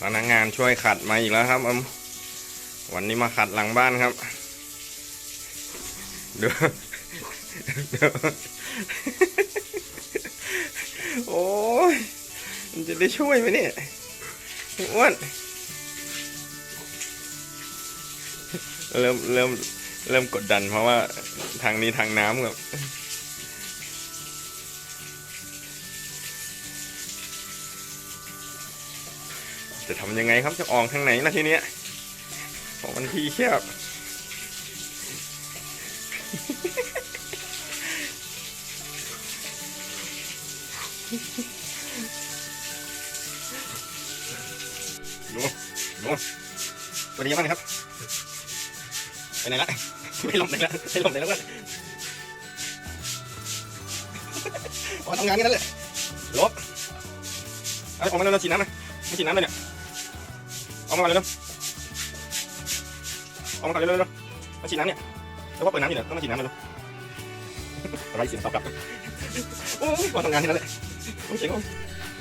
พนักงานช่วยขัดมาอีกแล้วครับอมวันนี้มาขัดหลังบ้านครับดูดูโอ้ยมันจะได้ช่วยไหมเนี่ยไอ้อ้วนเริ่มเริ่มเริ่มกดดันเพราะว่าทางนี้ทางน้ำครับ จะทำยังไงครับจะออกทางไหนล่ะทีเนี้ยของมันที่แคบดูดูตัวนี้บ้างครับไปไหนละไม่หลบไหนละไม่หลบไหนแล้ววะพอทำงานกันนั่นแหละลบเอาของมาเร็วฉีดน้ำนะไม่ฉีดน้ำเลยเนี่ย เอามาก่อนเร็วๆเอามาก่อนเร็วๆเร็วๆมาฉีดน้ำเนี่ยแล้วว่าเปิดน้ำอยู่เนี่ยต้องมาฉีดน้ำเร็วๆไรเสียงตอบกลับโอ้ยพอทำงานที่นั่นแหละโอ้ยเจ๋งว่ะ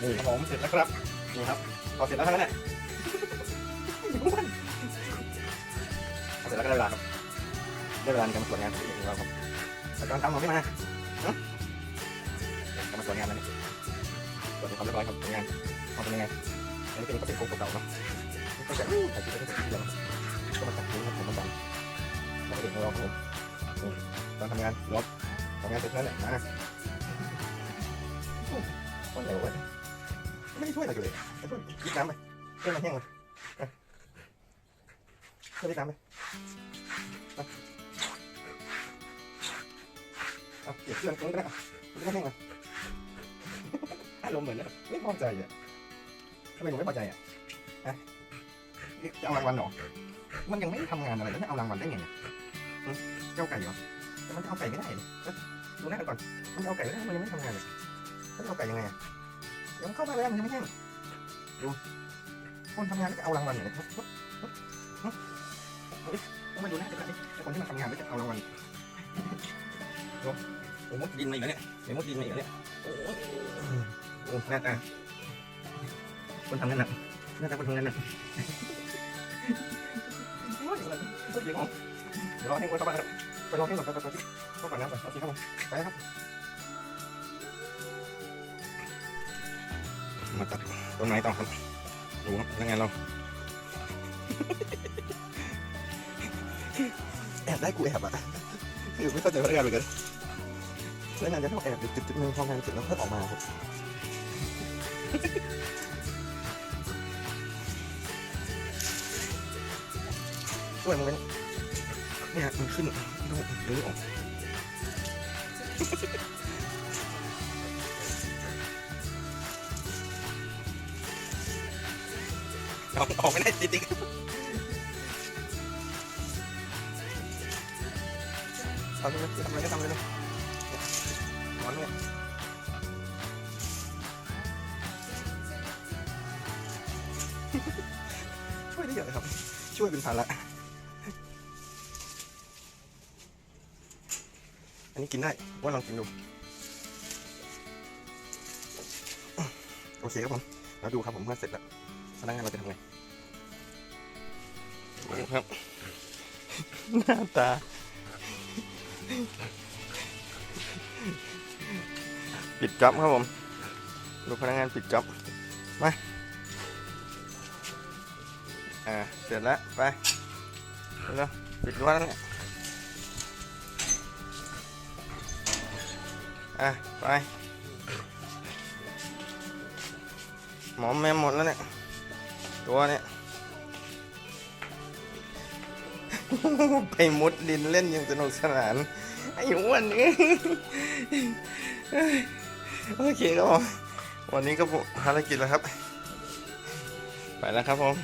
นี่ครับผมเสร็จแล้วครับนี่ครับพอเสร็จแล้วเท่านั้นแหละพอเสร็จแล้วก็ได้เวลาครับได้เวลาในการมาตรวจงานของเราครับแต่การทำเราไม่มาเนอะการมาตรวจงานแล้วเนี่ยตรวจความเรียบร้อยครับตรวจงานเอาเป็นยังไง อันนี้เป็นก็เป็นโครงเก่าๆเนาะก็จะใส่ชุดก็จะเดียวก็มาจับนิ้วผมมันดันแล้วก็เด็กรอผมตอนทำงานรถทำงานเสร็จแล้วแหละนะคนเร็วเว้ยไม่ได้ช่วยอะไรเลยช่วยยิบน้ำไปเพื่อมันแห้งเลยเพื่อยิบน้ำไปเอาเก็บเสื้อตรงนี้ก็ได้ไม่แห้งเลยอารมณ์เหมือนไม่พอใจอะ ไมหนูไม่พอใจอะจะเอารางวัลเหรอ มันยังไม่ได้ทำงานอะไรแล้วจะเอารางวัลได้ไงเนี่ยเจ้าไก่เหรอแต่มันจะเอาไก่ไม่ได้เลยดูหน้ากันก่อน มันจะเอาไก่ไม่ได้มันยังไม่ทำงานเลยแล้วจะเอาไก่ยังไงอะเดี๋ยวมันเข้าไปแล้วมันยังไม่แห้งดูคนทำงานแล้วจะเอารางวัลเหรอเนี่ยต้องมาดูหน้ากันก่นดิไอ้คนที่มันทำงานแล้วจะเอารางวัลดูโอ้มุดดินมาอีกแล้วเนี่ยเดี๋ยวมดดินมาอีกแล้วเนี่ยโอ้โหหน้าตา คนทำงานหนักน้าตาคนทำงานหนักเดี๋ยวรอให้คนเข้ามาครับไปรอให้ก่อนไปไปไปเข้าก่อนนะไปโอเคครับผมไปครับ มาตัดต้นไม้ต่อครับดูครับยังไงเราแอบได้กูแอบอะคือไม่เข้าใจพนักงานเหมือนกันพนักงานจะเข้าแอบจุดจุดหนึ่งพองานเสร็จแล้วค่อยออกมาครับ ช่วยมึงเป็นเนี่ยมันขึ้นดูดูออกออกออกไม่ได้ติดติ๊กทำเลยทำอะไรก็ทำเลยนะร้อนเนี่ยช่วยได้เยอะเลยครับ ช่วยเป็นภาระ อันนี้กินได้ว่าลองกินดู โอเคครับผมแล้วดูครับผมเมื่อเสร็จแล้วพนักงานเราจะทำไงครับ หน้าตา ปิดจ็อบครับผม ดูพนักงานปิดจ็อบมา อ่า เสร็จแล้ว ไป แล้วปิดรั้วแล้วเนี่ย อะ ไป หมอมแมมหมดแล้วเนี่ย ตัวเนี่ย ไปมุดดินเล่นย่างสนุกสนาน ไอ้อ้วนนี่โอเคครับผม วันนี้ก็ภารกิจแล้วครับ ไปแล้วครับผม